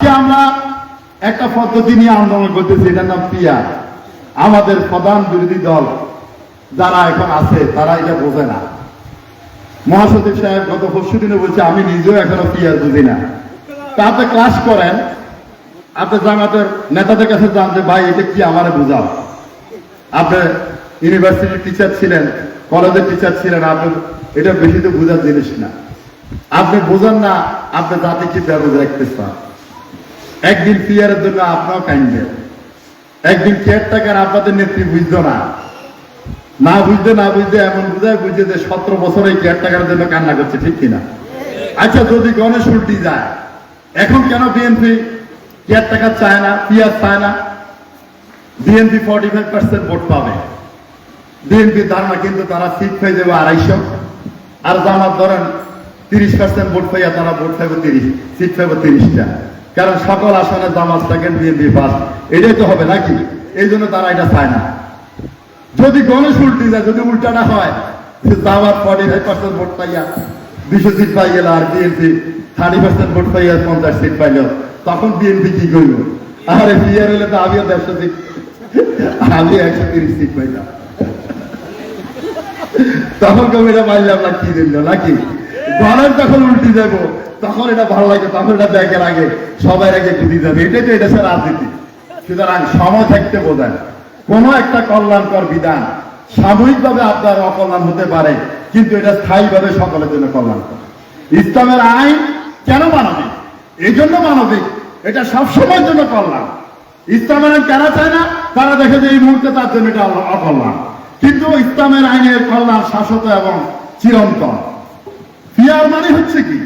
আমরা একটা পদ্ধতি নিয়ে আন্দোলন করতেছি, এটার নাম পিয়া। আমাদের প্রধান বিরোধী দল যারা এখন আছে, তারা এটা বোঝে না। মহাসচিব সাহেব গত পরশু দিনে বলছে, আমি নিজেও এখনও পিয়ার বুঝি না। তা আপনি ক্লাস করেন, আপনি জামাতের নেতাদের কাছে জানতে, ভাই, এটা কি আমার বুঝাও? আপনি ইউনিভার্সিটির টিচার ছিলেন, কলেজের টিচার ছিলেন, আপনি এটা বেশি তো বোঝার জিনিস না। আপনি বোঝেন না, আপনি জাতি কি ব্যবস্থা রাখতে চান। একদিন পিয়ারের জন্য আপনাও কাইন্ডেন একদিন কেয়ারটাকার আপনাদের নেত্রী বুঝতো না। না বুঝতে না বুঝতে এমন বুঝায় বুঝছে যে সতেরো বছর কেয়ারটাকার জন্য কান্না করছে, ঠিক কিনা? আচ্ছা যদি গণেশ উল্টি যায়, এখন কেন বিএনপি কেয়ারটাকার চায় না পিয়ার চায় না? BNP forty five percent vote পাবে। বিএনপি ধারণা কিন্তু তারা সিট পেয়ে যাবে আড়াইশো। আর জামাত ধরেন তিরিশ পার্সেন্ট ভোট পাইয়া তারা ভোট পাইবে তিরিশ সিট পাইবে তিরিশটা। কারণ সকল আসনে জামাত সেকেন্ড বিএনপি ফার্স্ট এটাই তো হবে নাকি? এই জন্য তারা এটা চায় না। যদি গণেশ উল্টি যায়, যদি উল্টাটা হয় যে Jamaat forty five percent vote পাইয়া দুশো সিট পাই গেল আর বিএনপি থার্টি পার্সেন্ট ভোট পাইয়া পঞ্চাশ সিট পাইল। তখন বিএনপি কি করব? আরে বিয়ার হলে তো আমিও দেড়শো সিট আমি একশো তিরিশ সিট পাইলাম। তখন কবিটা মারলাম না, কি দিল নাকি? গণের যখন উল্টি যাব, তখন এটা ভালো লাগে, তখন এটা ব্যাগের আগে সবাই আগে ঘুরি যাবে এটাই তো এটা স্যার রাজনীতি। সুতরাং সময় থাকতে বোঝেন কোন একটা কল্যাণকর বিধান সাময়িকভাবে আপনার অকল্যাণ হতে পারে, কিন্তু এটা স্থায়ীভাবে সকলের জন্য কল্যাণকর। ইসলামের আইন কেন মানবিক? এই জন্য মানবিক, এটা সবসময়ের জন্য কল্যাণ। ইসলামের আইন কেন চায় না? তারা দেখে যে এই মুহূর্তে তার জন্য এটা অকল্যাণ। কিন্তু ইসলামের আইনের কল্যাণ শাশ্বত এবং চিরন্তন। পিয়ার মানে হচ্ছে কি?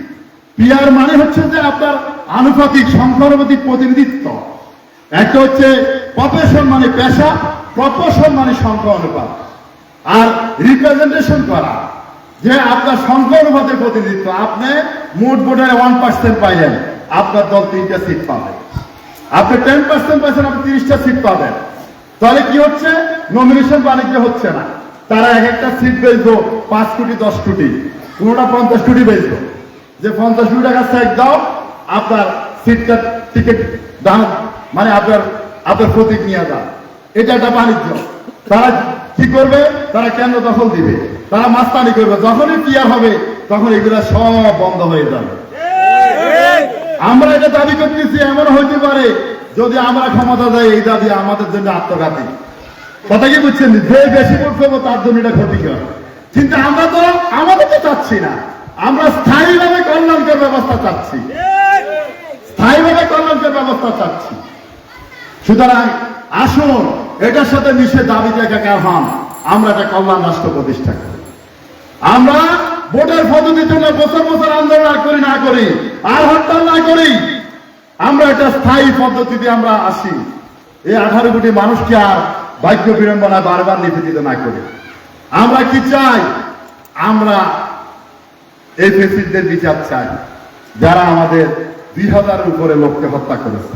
পিয়ার মানে হচ্ছে যে আপনার আনুপাতিক সংখ্যানুপাতিক প্রতিনিধিত্ব। একটা হচ্ছে প্রফেশন মানে পেশা প্রফেশন মানে সংখ্যা অনুপাত। আর রিপ্রেজেন্টেশন করা, যে আপনার সংখ্যা অনুপাতের প্রতিনিধিত্ব। আপনি মোট ভোটারে ওয়ান পার্সেন্ট পাইলেন, আপনার দল তিনটা সিট পাবে। আপনি টেন পার্সেন্ট পাইছেন, আপনি তিরিশটা সিট পাবেন। তাহলে কি হচ্ছে? নমিনেশন বাণিজ্য হচ্ছে না। তারা এক একটা সিট বেচবো, পাঁচ কোটি, দশ কোটি। কোনোটা পঞ্চাশ কোটি বেচবো। যে পঞ্চাশ কোটি টাকা চেক দাও, আপনার সিটটা টিকিট দাম মানে আপনার আপনার প্রতীক নিয়ে যান। এটা একটা বাণিজ্য। তারা কি করবে? তারা কেন্দ্র দখল দিবে। তারা মাস্তানি করবে। যখনই ক্লিয়ার হবে, তখন এগুলা সব বন্ধ হয়ে যাবে। আমরা এটা দাবি করতেছি, এমন হইতে পারে, যদি আমরা ক্ষমতা দেয় এই দাবি আমাদের জন্য আত্মঘাতী। কথা কি বুঝছেন? যে বেশি ভোট পাবো তার জন্য এটা ক্ষতিকর। কিন্তু আমরা তো, আমাদের তো চাচ্ছি না। আমরা স্থায়ীভাবে কল্যাণকর ব্যবস্থা চাচ্ছি। স্থায়ীভাবে কল্যাণকর ব্যবস্থা চাচ্ছি। সুতরাং আসুন, এটার সাথে মিশে দাবি জায়গা হন? আমরা একটা কল্যাণ রাষ্ট্র প্রতিষ্ঠা করি। আমরা ভোটের পদ্ধতির জন্য বছর বছর আন্দোলন আর করি, না করি, আর হরতাল না করি, আমরা একটা স্থায়ী পদ্ধতিতে আমরা আসি। এই আঠারো কোটি মানুষকে আর ভাগ্য বিড়ম্বনা বারবার নিবেদিত না করি। আমরা কি চাই? আমরা এই বিচার চাই, যারা আমাদের দুই হাজারের উপরে লোককে হত্যা করেছে।